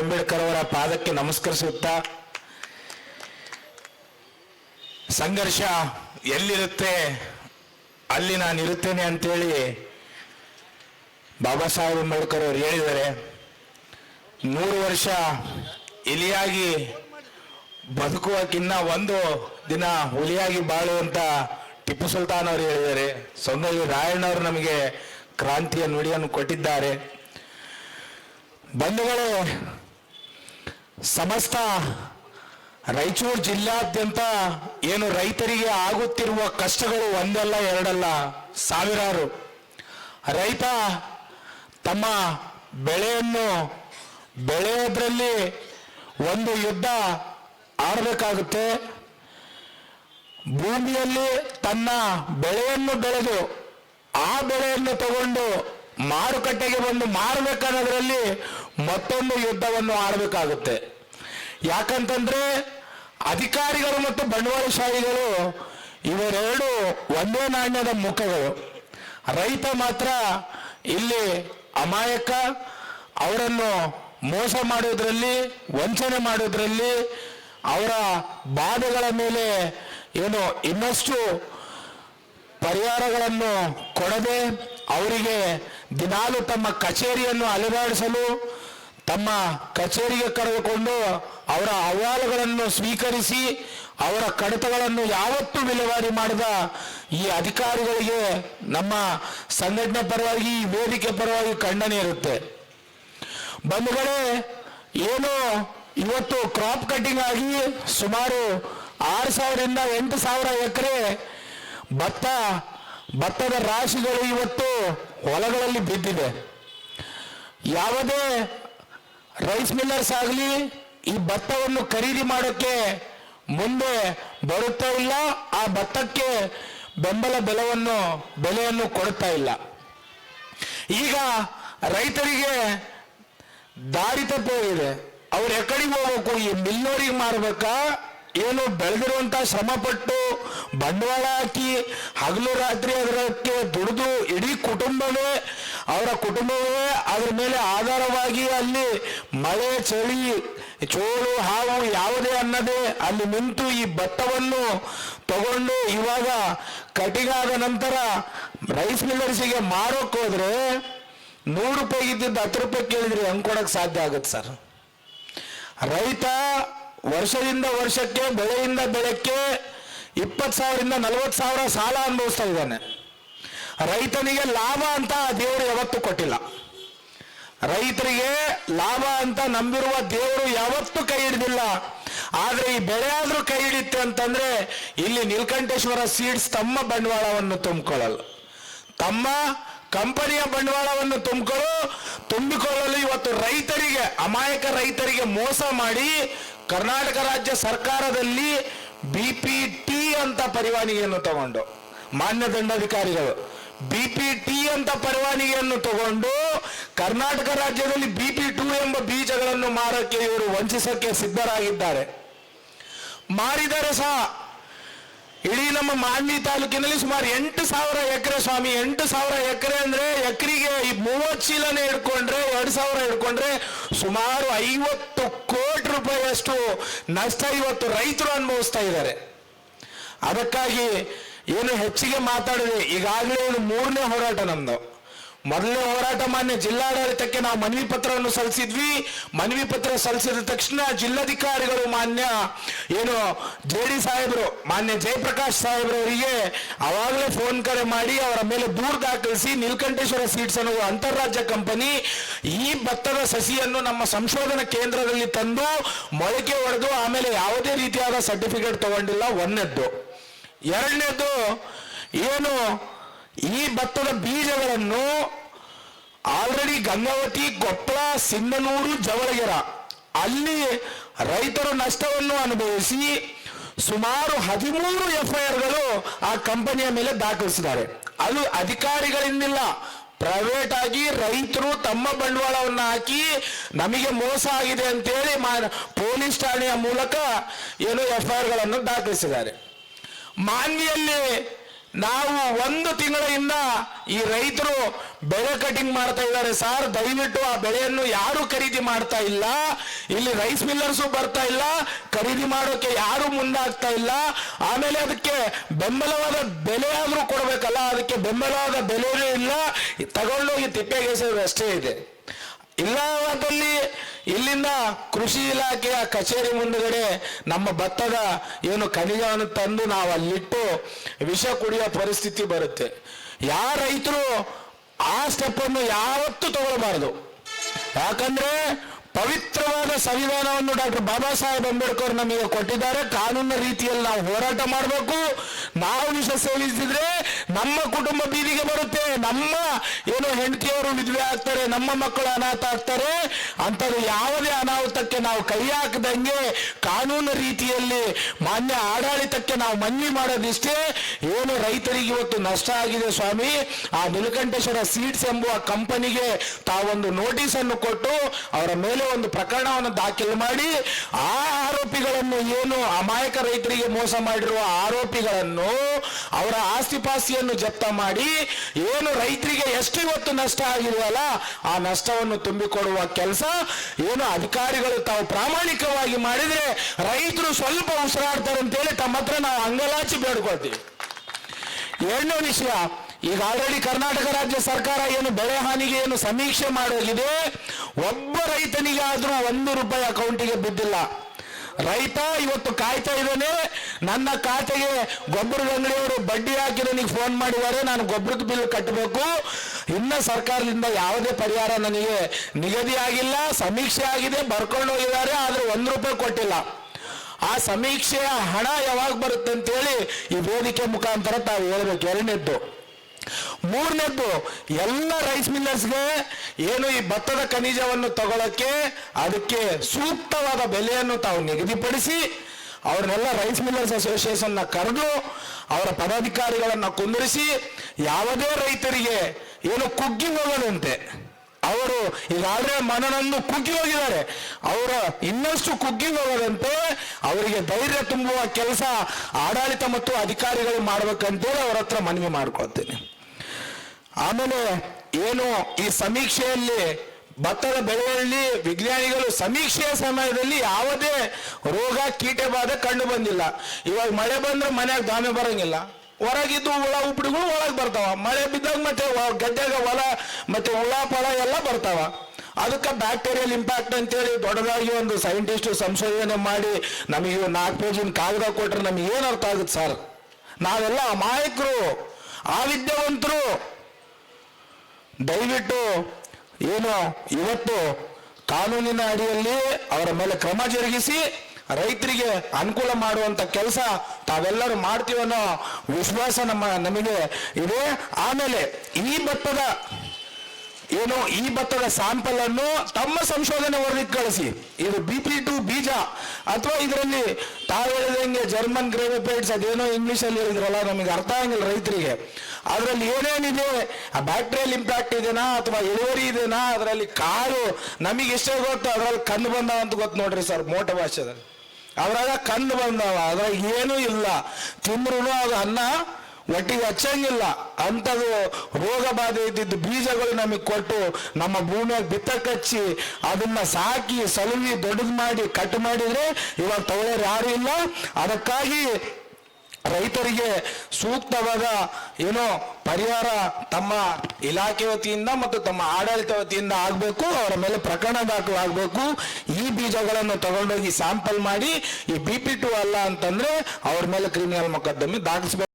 ಅಂಬೇಡ್ಕರ್ ಅವರ ಪಾದಕ್ಕೆ ನಮಸ್ಕರಿಸುತ್ತಾ, ಸಂಘರ್ಷ ಎಲ್ಲಿರುತ್ತೆ, ಅಲ್ಲಿ ನಾನು ಇರುತ್ತೇನೆ ಅಂತೇಳಿ ಬಾಬಾ ಸಾಹೇಬ್ ಅಂಬೇಡ್ಕರ್ ಅವರು ಹೇಳಿದ್ದಾರೆ. ನೂರು ವರ್ಷ ಇಲಿಯಾಗಿ ಬದುಕುವಕ್ಕಿನ್ನ ಒಂದು ದಿನ ಹುಲಿಯಾಗಿ ಬಾಳುವಂತ ಟಿಪ್ಪು ಸುಲ್ತಾನ್ ಅವರು ಹೇಳಿದ್ದಾರೆ. ಸೊಂಗಲಿ ರಾಯಣ್ಣವರು ನಮಗೆ ಕ್ರಾಂತಿಯ ನುಡಿಯನ್ನು ಕೊಟ್ಟಿದ್ದಾರೆ. ಬಂಧುಗಳೇ ಸಮಸ್ತ ರಾಯಚೂರು ಜಿಲ್ಲಾದ್ಯಂತ ಏನು ರೈತರಿಗೆ ಆಗುತ್ತಿರುವ ಕಷ್ಟಗಳು ಒಂದಲ್ಲ, ಎರಡಲ್ಲ, ಸಾವಿರಾರು ರೈತ ತಮ್ಮ ಬೆಳೆಯನ್ನು ಬೆಳೆಯೋದ್ರಲ್ಲಿ ಒಂದು ಯುದ್ಧ ಆಡಬೇಕಾಗುತ್ತೆ. ಭೂಮಿಯಲ್ಲಿ ತನ್ನ ಬೆಳೆಯನ್ನು ಬೆಳೆದು ಆ ಬೆಳೆಯನ್ನು ತಗೊಂಡು ಮಾರುಕಟ್ಟೆಗೆ ಬಂದು ಮಾರಬೇಕನ್ನೋದ್ರಲ್ಲಿ ಮತ್ತೊಂದು ಯುದ್ಧವನ್ನು ಆಡಬೇಕಾಗುತ್ತೆ. ಯಾಕಂತಂದ್ರೆ ಅಧಿಕಾರಿಗಳು ಮತ್ತು ಬಂಡವಾಳಶಾಹಿಗಳು ಇವರೆರಡು ಒಂದೇ ನಾಣ್ಯದ ಮುಖಗಳು. ರೈತ ಮಾತ್ರ ಇಲ್ಲಿ ಅಮಾಯಕ, ಅವರನ್ನು ಮೋಸ ಮಾಡೋದ್ರಲ್ಲಿ ವಂಚನೆ ಮಾಡೋದ್ರಲ್ಲಿ ಅವರ ಬಾಧೆಗಳ ಮೇಲೆ ಏನು ಇನ್ನಷ್ಟು ಪರಿಹಾರಗಳನ್ನು ಕೊಡದೆ ಅವರಿಗೆ ದಿನಾಲು ತಮ್ಮ ಕಚೇರಿಯನ್ನು ಅಲೆದಾಡಿಸಲು, ತಮ್ಮ ಕಚೇರಿಗೆ ಕರೆದುಕೊಂಡು ಅವರ ಅಹವಾಲುಗಳನ್ನು ಸ್ವೀಕರಿಸಿ, ಅವರ ಕಡತಗಳನ್ನು ಯಾವತ್ತೂ ವಿಲೇವಾರಿ ಮಾಡಿದ ಈ ಅಧಿಕಾರಿಗಳಿಗೆ ನಮ್ಮ ಸಂಘಟನೆ ಪರವಾಗಿ, ಈ ವೇದಿಕೆ ಪರವಾಗಿ ಖಂಡನೆ ಇರುತ್ತೆ. ಬಂಧುಗಳೇ, ಏನು ಇವತ್ತು ಕ್ರಾಪ್ ಕಟ್ಟಿಂಗ್ ಆಗಿ ಸುಮಾರು ಆರು ಸಾವಿರದಿಂದ ಎಂಟು ಸಾವಿರ ಎಕರೆ ಭತ್ತ ಭತ್ತದ ರಾಶಿಗಳು ಇವತ್ತು ಹೊಲಗಳಲ್ಲಿ ಬಿದ್ದಿದೆ. ಯಾವುದೇ ರೈಸ್ ಮಿಲ್ಲರ್ಸ್ ಆಗಲಿ, ಈ ಭತ್ತವನ್ನು ಖರೀದಿ ಮಾಡೋಕ್ಕೆ ಮುಂದೆ ಬರುತ್ತಾ ಇಲ್ಲ, ಆ ಭತ್ತಕ್ಕೆ ಬೆಂಬಲ ಬೆಲವನ್ನು ಬೆಲೆಯನ್ನು ಕೊಡುತ್ತಾ ಇಲ್ಲ. ಈಗ ರೈತರಿಗೆ ದಾರಿ ತಪ್ಪಿದೆ ಅವ್ರು ಎಕಡೆಗೆ ಹೋಗ್ಬೇಕು, ಈ ಮಿಲ್ಲೋರಿಗೆ ಮಾರ್ಬೇಕಾ, ಏನು ಬೆಳೆದಿರುವಂತ ಶ್ರಮ ಪಟ್ಟು ಬಂಡವಾಳ ಹಾಕಿ ಹಗಲು ರಾತ್ರಿ ಅದಕ್ಕೆ ದುಡಿದು ಇಡೀ ಕುಟುಂಬವೇ, ಅವರ ಕುಟುಂಬವೇ ಅದ್ರ ಮೇಲೆ ಆಧಾರವಾಗಿ ಅಲ್ಲಿ ಮಳೆ, ಚಳಿ, ಚೋಳು, ಹಾವು ಯಾವುದೇ ಅನ್ನದೇ ಅಲ್ಲಿ ನಿಂತು ಈ ಭತ್ತವನ್ನು ತಗೊಂಡು ಇವಾಗ ಕಟಿಗಾದ ನಂತರ ರೈಸ್ ಮಿಲ್ಲರ್ಸಿಗೆ ಮಾರೋಕ್ಕೋದ್ರೆ ನೂರು ರೂಪಾಯಿ ಇದ್ದಿದ್ದು ಹತ್ತು ರೂಪಾಯಿ ಕೇಳಿದ್ರೆ ಹೆಂಗೆ ಕೊಡೋಕ್ಕೆ ಸಾಧ್ಯ ಆಗುತ್ತೆ ಸರ್? ರೈತ ವರ್ಷದಿಂದ ವರ್ಷಕ್ಕೆ, ಬೆಳೆಯಿಂದ ಬೆಳೆಕ್ಕೆ ಇಪ್ಪತ್ತು ಸಾವಿರದಿಂದ ನಲವತ್ತು ಸಾವಿರ ಸಾಲ ಅನುಭವಿಸ್ತಾ ಇದ್ದಾನೆ. ರೈತನಿಗೆ ಲಾಭ ಅಂತ ಆ ದೇವರು ಯಾವತ್ತೂ ಕೊಟ್ಟಿಲ್ಲ. ರೈತರಿಗೆ ಲಾಭ ಅಂತ ನಂಬಿರುವ ದೇವರು ಯಾವತ್ತೂ ಕೈ ಹಿಡಿದಿಲ್ಲ. ಆದ್ರೆ ಈ ಬೆಳೆ ಆದ್ರೂ ಕೈ ಹಿಡಿಯುತ್ತೆ ಅಂತಂದ್ರೆ ಇಲ್ಲಿ ನೀಲಕಂಠೇಶ್ವರ ಸೀಡ್ಸ್ ತಮ್ಮ ಬಂಡವಾಳವನ್ನು ತುಂಬಿಕೊಳ್ಳಲ್ಲ ತಮ್ಮ ಕಂಪನಿಯ ಬಂಡವಾಳವನ್ನು ತುಂಬಿಕೊಳ್ಳು ತುಂಬಿಕೊಳ್ಳಲು ಇವತ್ತು ರೈತರಿಗೆ, ಅಮಾಯಕ ರೈತರಿಗೆ ಮೋಸ ಮಾಡಿ ಕರ್ನಾಟಕ ರಾಜ್ಯ ಸರ್ಕಾರದಲ್ಲಿ ಬಿ ಟಿ ಅಂತ ಪರವಾನಿಗೆಯನ್ನು ತಗೊಂಡು, ಮಾನ್ಯ ದಂಡಾಧಿಕಾರಿಗಳು ಬಿ ಪಿ ಟಿ ಅಂತ ಪರವಾನಿಗೆಯನ್ನು ತಗೊಂಡು ಕರ್ನಾಟಕ ರಾಜ್ಯದಲ್ಲಿ ಬಿ ಪಿ ಟು ಎಂಬ ಬೀಜಗಳನ್ನು ಮಾರಕ್ಕೆ ಇವರು ವಂಚಿಸಕ್ಕೆ ಸಿದ್ಧರಾಗಿದ್ದಾರೆ. ಮಾರಿದರೆ ಸಹ, ಇಡೀ ನಮ್ಮ ಮಾನ್ವಿ ತಾಲೂಕಿನಲ್ಲಿ ಸುಮಾರು ಎಂಟು ಸಾವಿರ ಎಕರೆ ಸ್ವಾಮಿ, ಎಂಟು ಸಾವಿರ ಎಕರೆ ಅಂದ್ರೆ ಎಕರೆಗೆ ಮೂವತ್ತು ಚೀಲನೆ ಹಿಡ್ಕೊಂಡ್ರೆ, ಎರಡು ಸಾವಿರ ಹಿಡ್ಕೊಂಡ್ರೆ ಸುಮಾರು ಐವತ್ತು ರೂಪಾಯಿಯಷ್ಟು ನಷ್ಟ ಇವತ್ತು ರೈತರು ಅನುಭವಿಸ್ತಾ ಇದ್ದಾರೆ. ಅದಕ್ಕಾಗಿ ಏನು ಹೆಚ್ಚಿಗೆ ಮಾತಾಡಿದೆ ಈಗಾಗಲೇ ಒಂದು ಮೂರನೇ ಹೋರಾಟ ನಮ್ದು. ಮೊದಲನೇ ಹೋರಾಟ ಮಾನ್ಯ ಜಿಲ್ಲಾಡಳಿತಕ್ಕೆ ನಾವು ಮನವಿ ಪತ್ರವನ್ನು ಸಲ್ಲಿಸಿದ್ವಿ. ಮನವಿ ಪತ್ರ ಸಲ್ಲಿಸಿದ ತಕ್ಷಣ ಜಿಲ್ಲಾಧಿಕಾರಿಗಳು ಮಾನ್ಯ ಏನು ಜೆ ಡಿ ಸಾಹೇಬರು, ಮಾನ್ಯ ಜಯಪ್ರಕಾಶ್ ಸಾಹೇಬ್ರವರಿಗೆ ಅವಾಗಲೇ ಫೋನ್ ಕರೆ ಮಾಡಿ ಅವರ ಮೇಲೆ ದೂರು ದಾಖಲಿಸಿ ನೀಲಕಂಠೇಶ್ವರ ಸೀಡ್ಸ್ ಅನ್ನುವ ಅಂತಾರಾಜ್ಯ ಕಂಪನಿ ಈ ಭತ್ತದ ಸಸಿಯನ್ನು ನಮ್ಮ ಸಂಶೋಧನಾ ಕೇಂದ್ರದಲ್ಲಿ ತಂದು ಮೊಳಕೆ ಹೊಡೆದು ಆಮೇಲೆ ಯಾವುದೇ ರೀತಿಯಾದ ಸರ್ಟಿಫಿಕೇಟ್ ತಗೊಂಡಿಲ್ಲ. ಒಂದನೇದ್ದು. ಎರಡನೇದು ಏನು ಈ ಭತ್ತದ ಬೀಜಗಳನ್ನು ಆಲ್ರೆಡಿ ಗಂಗಾವತಿ, ಕೊಪ್ಪಳ, ಸಿಂಧನೂರು, ಜವಳಗೆರ ಅಲ್ಲಿ ರೈತರು ನಷ್ಟವನ್ನು ಅನುಭವಿಸಿ ಸುಮಾರು ಹದಿಮೂರು ಎಫ್ಐಆರ್ಗಳು ಆ ಕಂಪನಿಯ ಮೇಲೆ ದಾಖಲಿಸಿದ್ದಾರೆ. ಅದು ಅಧಿಕಾರಿಗಳಿಂದಿಲ್ಲ. ಪ್ರೈವೇಟ್ ಆಗಿ ರೈತರು ತಮ್ಮ ಬಂಡವಾಳವನ್ನು ಹಾಕಿ ನಮಗೆ ಮೋಸ ಆಗಿದೆ ಅಂತೇಳಿ ಪೊಲೀಸ್ ಠಾಣೆಯ ಮೂಲಕ ಏನು ಎಫ್ಐಆರ್ಗಳನ್ನು ದಾಖಲಿಸಿದ್ದಾರೆ. ಮಾನ್ವಿಯಲ್ಲಿ ನಾವು ಒಂದು ತಿಂಗಳಿಂದ ಈ ರೈತರು ಬೆಳೆ ಕಟಿಂಗ್ ಮಾಡ್ತಾ ಇದ್ದಾರೆ ಸರ್. ದಯವಿಟ್ಟು ಆ ಬೆಳೆಯನ್ನು ಯಾರು ಖರೀದಿ ಮಾಡ್ತಾ ಇಲ್ಲ. ಇಲ್ಲಿ ರೈಸ್ ಮಿಲ್ಲರ್ಸು ಬರ್ತಾ ಇಲ್ಲ. ಖರೀದಿ ಮಾಡೋಕೆ ಯಾರು ಮುಂದಾಗ್ತಾ ಇಲ್ಲ. ಆಮೇಲೆ ಅದಕ್ಕೆ ಬೆಂಬಲವಾದ ಬೆಲೆ ಆದ್ರೂ ಕೊಡ್ಬೇಕಲ್ಲ, ಅದಕ್ಕೆ ಬೆಂಬಲವಾದ ಬೆಲೆನೂ ಇಲ್ಲ. ತಗೊಂಡೋಗಿ ತಿಪ್ಪೆಗೆಸೋದು ಅಷ್ಟೇ ಇದೆ. ಇಲ್ಲವಾದಲ್ಲಿ ಇಲ್ಲಿಂದ ಕೃಷಿ ಇಲಾಖೆಯ ಕಚೇರಿ ಮುಂದುಗಡೆ ನಮ್ಮ ಭತ್ತದ ಏನು ಖನಿಜವನ್ನು ತಂದು ನಾವು ಅಲ್ಲಿಟ್ಟು ವಿಷ ಕುಡಿಯೋ ಪರಿಸ್ಥಿತಿ ಬರುತ್ತೆ. ಯಾವ ರೈತರು ಆ ಸ್ಟೆಪ್ ಅನ್ನು ಯಾವತ್ತೂ ತಗೊಳ್ಬಾರದು. ಯಾಕಂದ್ರೆ ಪವಿತ್ರವಾದ ಸಂವಿಧಾನವನ್ನು ಡಾಕ್ಟರ್ ಬಾಬಾ ಸಾಹೇಬ್ ಅಂಬೇಡ್ಕರ್ ನಮಗೆ ಕೊಟ್ಟಿದ್ದಾರೆ. ಕಾನೂನಿನ ರೀತಿಯಲ್ಲಿ ನಾವು ಹೋರಾಟ ಮಾಡಬೇಕು. ನಾವು ವಿಷ ಸೇವಿಸಿದ್ರೆ ನಮ್ಮ ಕುಟುಂಬ ಬೀದಿಗೆ ಬರುತ್ತೆ. ನಮ್ಮ ಏನು ಹೆಂಡತಿಯವರು ವಿಧವೆ ಆಗ್ತಾರೆ, ನಮ್ಮ ಮಕ್ಕಳು ಅನಾಥ ಆಗ್ತಾರೆ ಅಂಥದ್ದು ಯಾವುದೇ ಅನಾಹುತಕ್ಕೆ ನಾವು ಕೈ ಹಾಕದಂಗೆ ಕಾನೂನು ರೀತಿಯಲ್ಲಿ ಮಾನ್ಯ ಆಡಳಿತಕ್ಕೆ ನಾವು ಮನ್ವಿ ಮಾಡೋದಿಷ್ಟೇ ಏನು ರೈತರಿಗೆ ಇವತ್ತು ನಷ್ಟ ಆಗಿದೆ ಸ್ವಾಮಿ. ಆ ನೀಲಕಂಠೇಶ್ವರ ಸೀಡ್ಸ್ ಎಂಬುವ ಕಂಪನಿಗೆ ತಾವೊಂದು ನೋಟಿಸ್ ಅನ್ನು ಕೊಟ್ಟು ಅವರ ಮೇಲೆ ಒಂದು ಪ್ರಕರಣವನ್ನು ದಾಖಲು ಮಾಡಿ, ಆ ಆರೋಪಿಗಳನ್ನು ಏನು ಅಮಾಯಕ ರೈತರಿಗೆ ಮೋಸ ಮಾಡಿರುವ ಆರೋಪಿಗಳನ್ನು ಅವರ ಆಸ್ತಿ ಪಾಸ್ತಿಯನ್ನು ಜಪ್ತ ಮಾಡಿ, ಏನು ರೈತರಿಗೆ ಎಷ್ಟು ಇವತ್ತು ನಷ್ಟ ಆಗಿದೆಯಲ್ಲ ಆ ನಷ್ಟವನ್ನು ತುಂಬಿಕೊಡುವ ಕೆಲಸ ಏನು ಅಧಿಕಾರಿಗಳು ತಾವು ಪ್ರಾಮಾಣಿಕವಾಗಿ ಮಾಡಿದ್ರೆ ರೈತರು ಸ್ವಲ್ಪ ಉಸಿರಾಡ್ತಾರೆ ಅಂತೇಳಿ ತಮ್ಮ ಹತ್ರ ನಾವು ಅಂಗಲಾಚಿ ಬೇಡ್ಕೊಳ್ತೀವಿ. ಎರಡನೇ ವಿಷಯ, ಈಗ ಆಲ್ರೆಡಿ ಕರ್ನಾಟಕ ರಾಜ್ಯ ಸರ್ಕಾರ ಏನು ಬೆಳೆ ಹಾನಿಗೆ ಏನು ಸಮೀಕ್ಷೆ ಮಾಡೋಗಿದೆ ಒಬ್ಬ ರೈತನಿಗೆ ಆದ್ರೂ ಒಂದು ರೂಪಾಯಿ ಅಕೌಂಟಿಗೆ ಬಿದ್ದಿಲ್ಲ. ರೈತ, ಇವತ್ತು ಕಾಯ್ತಾ ಇದ್ದಾನೆ. ನನ್ನ ಖಾತೆಗೆ ಗೊಬ್ಬರದ ಅಂಗಡಿಯವರು ಬಡ್ಡಿ ಹಾಕಿ ನನಗೆ ಫೋನ್ ಮಾಡಿದ್ದಾರೆ. ನಾನು ಗೊಬ್ಬರದ ಬಿಲ್ ಕಟ್ಟಬೇಕು. ಇನ್ನ ಸರ್ಕಾರದಿಂದ ಯಾವುದೇ ಪರಿಹಾರ ನನಗೆ ನಿಗದಿ ಆಗಿಲ್ಲ. ಸಮೀಕ್ಷೆ ಆಗಿದೆ. ಬರ್ಕೊಂಡು ಹೋಗಿದ್ದಾರೆ. ಆದ್ರೆ ಒಂದು ರೂಪಾಯಿ ಕೊಟ್ಟಿಲ್ಲ. ಆ ಸಮೀಕ್ಷೆಯ ಹಣ ಯಾವಾಗ ಬರುತ್ತೆ ಅಂತ ಹೇಳಿ ಈ ವೇದಿಕೆ ಮುಖಾಂತರ ತಾವು ಹೇಳ್ಬೇಕು. ಎರಡನೇದ್ದು ಮೂರನೇದ್ದು ಎಲ್ಲ ರೈಸ್ ಮಿಲ್ಲರ್ಸ್ಗೆ ಏನು ಈ ಭತ್ತದ ಖನಿಜವನ್ನು ತಗೊಳಕ್ಕೆ ಅದಕ್ಕೆ ಸೂಕ್ತವಾದ ಬೆಲೆಯನ್ನು ತಾವು ನಿಗದಿಪಡಿಸಿ ಅವ್ರನ್ನೆಲ್ಲ ರೈಸ್ ಮಿಲ್ಲರ್ಸ್ ಅಸೋಸಿಯೇಷನ್ನ ಕರೆದು ಅವರ ಪದಾಧಿಕಾರಿಗಳನ್ನ ಕುಂದಿರಿಸಿ ಯಾವುದೇ ರೈತರಿಗೆ ಏನು ಕುಗ್ಗಿ ಹೋಗದಂತೆ ಅವರು ಈಗಾಗಲೇ ಮನನನ್ನು ಕುಗ್ಗಿ ಹೋಗಿದ್ದಾರೆ. ಅವರ ಇನ್ನಷ್ಟು ಕುಗ್ಗಿ ಹೋಗದಂತೆ ಅವರಿಗೆ ಧೈರ್ಯ ತುಂಬುವ ಕೆಲಸ ಆಡಳಿತ ಮತ್ತು ಅಧಿಕಾರಿಗಳು ಮಾಡ್ಬೇಕಂತೇಳಿ ಅವ್ರ ಹತ್ರ ಮನವಿ ಮಾಡ್ಕೊಳ್ತೇನೆ. ಆಮೇಲೆ ಏನು ಈ ಸಮೀಕ್ಷೆಯಲ್ಲಿ ಭತ್ತದ ಬೆಳೆಯಲ್ಲಿ ವಿಜ್ಞಾನಿಗಳು ಸಮೀಕ್ಷೆಯ ಸಮಯದಲ್ಲಿ ಯಾವುದೇ ರೋಗ ಕೀಟ ಬಾಧೆ ಕಂಡು ಬಂದಿಲ್ಲ. ಇವಾಗ ಮಳೆ ಬಂದ್ರೆ ಮನೆಯಾಗ ದಾಮೆ ಬರಂಗಿಲ್ಲ. ಹೊರಗಿದ್ದು ಹುಳ ಉಪ್ಪಿಡಿಗಳು ಒಳಗೆ ಬರ್ತಾವ. ಮಳೆ ಬಿದ್ದಾಗ ಮತ್ತೆ ಗದ್ದೆಗ ಹೊಲ ಮತ್ತೆ ಹುಳ ಪಳ ಎಲ್ಲ ಬರ್ತಾವ. ಅದಕ್ಕೆ ಬ್ಯಾಕ್ಟೀರಿಯಲ್ ಇಂಪ್ಯಾಕ್ಟ್ ಅಂತೇಳಿ ದೊಡ್ಡದಾಗಿ ಒಂದು ಸೈಂಟಿಸ್ಟ್ ಸಂಶೋಧನೆ ಮಾಡಿ ನಮಗೆ ನಾಲ್ಕು ಪೇಜಿನ ಕಾಗದ ಕೊಟ್ರೆ ನಮಗೆ ಏನು ಅರ್ಥ ಆಗುತ್ತೆ ಸರ್? ನಾವೆಲ್ಲ ಅಮಾಯಕರು ಆ ವಿದ್ಯಾವಂತರು ದಯವಿಟ್ಟು ಏನು ಇವತ್ತು ಕಾನೂನಿನ ಅಡಿಯಲ್ಲಿ ಅವರ ಮೇಲೆ ಕ್ರಮ ಜರುಗಿಸಿ ರೈತರಿಗೆ ಅನುಕೂಲ ಮಾಡುವಂತ ಕೆಲಸ ತಾವೆಲ್ಲರೂ ಮಾಡ್ತೀವನ್ನೋ ವಿಶ್ವಾಸ ನಮ್ಮ ನಮಗೆ ಇದೆ. ಆಮೇಲೆ ಈ ಭತ್ತದ ಏನು ಈ ಭತ್ತದ ಸ್ಯಾಂಪಲ್ ಅನ್ನು ತಮ್ಮ ಸಂಶೋಧನೆ ವರದಿಗೆ ಕಳಿಸಿ. ಇದು ಬಿ ಪಿ ಟು ಬೀಜ. ಅಥವಾ ಇದರಲ್ಲಿ ತಾವು ಹೇಳಿದಂಗೆ ಜರ್ಮನ್ ಗ್ರೇವಿಪೇಟ್ಸ್ ಅದೇನೋ ಇಂಗ್ಲಿಷ್ ಅಲ್ಲಿ ಹೇಳಿದ್ರಲ್ಲ, ನಮಗೆ ಅರ್ಥ ಆಗಿಲ್ಲ ರೈತರಿಗೆ. ಅದರಲ್ಲಿ ಏನೇನಿದೆ? ಆ ಬ್ಯಾಕ್ಟೀರಿಯಲ್ ಇಂಪ್ಯಾಕ್ಟ್ ಇದೆನಾ? ಅಥವಾ ಇಳುವರಿ ಇದೆನಾ? ಅದರಲ್ಲಿ ಕಾರು ನಮಗೆ ಎಷ್ಟೇ ಗೊತ್ತು, ಅದರಲ್ಲಿ ಕಣ್ಣು ಬಂದಾವ ಅಂತ ಗೊತ್ತು ನೋಡ್ರಿ ಸರ್, ಮೋಟ ಭಾಷೆದಲ್ಲಿ. ಅದ್ರಾಗ ಕಂದು ಬಂದವ. ಅದ್ರಾಗ ಏನೂ ಇಲ್ಲ. ತಿಂದ್ರೂ ಅದು ಅನ್ನ ಒಟ್ಟಿಗೆ ಹಚ್ಚಂಗಿಲ್ಲ ಅಂಥದ್ದು ರೋಗ ಬಾಧೆ ಇದ್ದಿದ್ದು ಬೀಜಗಳು ನಮಗೆ ಕೊಟ್ಟು ನಮ್ಮ ಭೂಮಿಯಾಗ ಬಿತ್ತಕ್ಕಚ್ಚಿ ಅದನ್ನ ಸಾಕಿ, ಸಲುವಿ, ದೊಡ್ಡದು ಮಾಡಿ, ಕಟ್ ಮಾಡಿದ್ರೆ ಇವಾಗ ತಗೊಳ್ಳೋರು ಯಾರು ಇಲ್ಲ. ಅದಕ್ಕಾಗಿ ರೈತರಿಗೆ ಸೂಕ್ತವಾದ ಏನೋ ಪರಿಹಾರ ತಮ್ಮ ಇಲಾಖೆ ವತಿಯಿಂದ ಮತ್ತು ತಮ್ಮ ಆಡಳಿತ ವತಿಯಿಂದ ಆಗಬೇಕು, ಅವರ ಮೇಲೆ ಪ್ರಕರಣ ದಾಖಲಾಗಬೇಕು ಈ ಬೀಜಗಳನ್ನು ತಗೊಂಡೋಗಿ ಸ್ಯಾಂಪಲ್ ಮಾಡಿ, ಈ ಬಿ ಪಿ ಟು ಅಲ್ಲ ಅಂತಂದ್ರೆ ಅವ್ರ ಮೇಲೆ ಕ್ರಿಮಿನಲ್ ಮೊಕದ್ದಮೆ ದಾಖಲಿಸಬೇಕು.